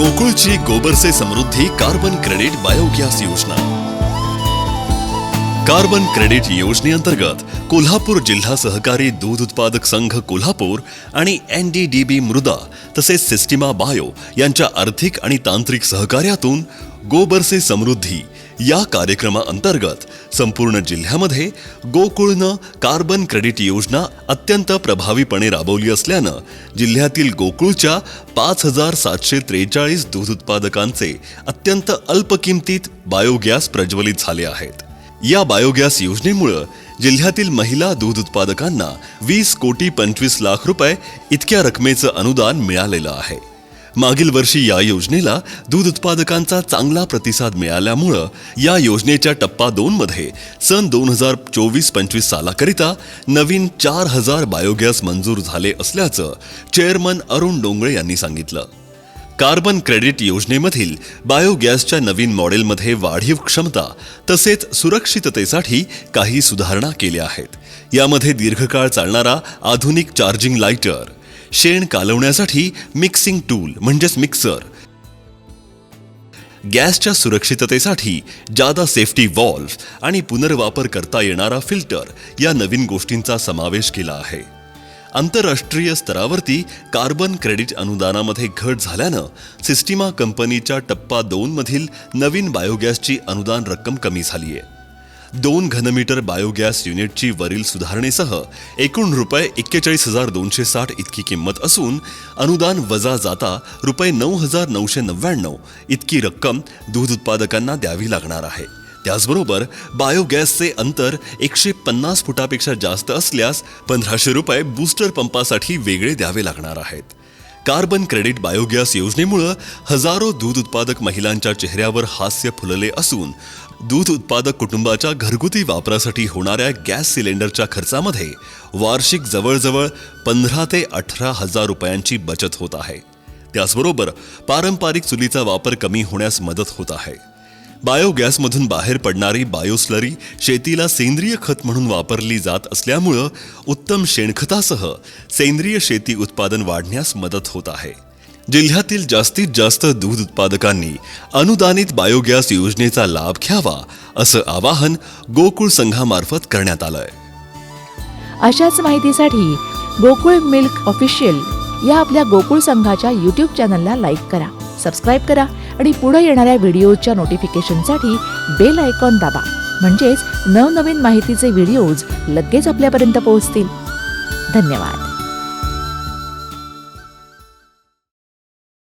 गोकुळची गोबरसे समृद्धी carbon credit biogas योजना. कार्बन क्रेडिट योजनेअंतर्गत कोल्हापूर जिल्हा सहकारी दूध उत्पादक संघ कोल्हापूर आणि एन डी डी बी मृदा तसेच सिस्टिमा बायो यांच्या आर्थिक आणि तांत्रिक सहकार्यातून गोबरसे समृद्धी या कार्यक्रमाअंतर्गत संपूर्ण जिल्ह्यामध्ये गोकुळनं कार्बन क्रेडिट योजना अत्यंत प्रभावीपणे राबवली असल्यानं जिल्ह्यातील गोकुळच्या पाच हजार सातशे त्रेचाळीस दूध उत्पादकांचे अत्यंत अल्प किमतीत बायोगॅस प्रज्वलित झाले आहेत. या बायोगॅस योजनेमुळं जिल्ह्यातील महिला दूध उत्पादकांना वीस कोटी पंचवीस लाख रुपये इतक्या रकमेचं अनुदान मिळालेलं आहे. मागील वर्षी या योजनेला दूध उत्पादकांचा चांगला प्रतिसाद मिळाल्यामुळं या योजनेच्या टप्पा दोनमध्ये सन दोन हजार चोवीस पंचवीस सालाकरिता नवीन चार हजार बायोगॅस मंजूर झाले असल्याचं चेअरमन अरुण डोंगळे यांनी सांगितलं. कार्बन क्रेडिट योजनेमधील बायोगॅसच्या नवीन मॉडेलमध्ये वाढीव क्षमता तसेच सुरक्षिततेसाठी काही सुधारणा केल्या आहेत. यामध्ये दीर्घकाळ चालणारा आधुनिक चार्जिंग लाइटर शेण कालवण्यासाठी मिक्सिंग टूल म्हणजेच मिक्सर गॅसच्या सुरक्षिततेसाठी जादा सेफ्टी वॉल्व आणि पुनर्वापर करता येणारा फिल्टर या नवीन गोष्टींचा समावेश केला आहे. आंतरराष्ट्रीय स्तरावरती कार्बन क्रेडिट अनुदानामध्ये घट झाल्यानं सिस्टिमा कंपनीच्या टप्पा दोनमधील नवीन बायोगॅसची अनुदान रक्कम कमी झाली आहे दोन घनमीटर बायोगॅस युनिटची वरील सुधारणेसह एकूण रुपये एक्केचाळीस हजार दोनशे साठ इतकी किंमत असून अनुदान वजा जाता रुपये नऊ हजार नऊशे नव्याण्णव इतकी रक्कम दूध उत्पादकांना द्यावी लागणार आहे. त्याचबरोबर बायोगॅसचे अंतर एकशे पन्नास फुटापेक्षा जास्त असल्यास पंधराशे रुपये बूस्टर पंपासाठी वेगळे द्यावे लागणार आहेत. कार्बन क्रेडिट बायोगॅस योजनेमुळं हजारो दूध उत्पादक महिलांच्या चेहऱ्यावर हास्य फुलले असून दूध उत्पादक कुटुंबाच्या घरगुती वापरासाठी होणाऱ्या गॅस सिलेंडरच्या खर्चामध्ये वार्षिक जवळजवळ पंधरा ते अठरा हजार रुपयांची बचत होत आहे. त्याचबरोबर पारंपरिक चुलीचा वापर कमी होण्यास मदत होत आहे. बायोगॅसमधून बाहेर पडणारी बायोस्लरी शेतीला सेंद्रिय खत म्हणून वापरली जात असल्यामुळं उत्तम शेणखतासह सेंद्रिय शेती उत्पादन वाढण्यास मदत होत आहे. जिल्ह्यातील जास्तीत जास्त दूध उत्पादकांनी अनुदानित बायोगॅस योजनेचा लाभ घ्यावा असं आवाहन गोकुळ संघामार्फत करण्यात आलंय. अशाच माहितीसाठी गोकुळ मिल्क ऑफिशियल या आपल्या गोकुळ संघाच्या यूट्यूब चॅनलला लाईक करा सबस्क्राईब करा आणि पुढे येणाऱ्या व्हिडिओच्या नोटिफिकेशनसाठी बेल आयकॉन दाबा. म्हणजेच नवनवीन माहितीचे व्हिडिओज लगेच आपल्यापर्यंत पोहोचतील. धन्यवाद.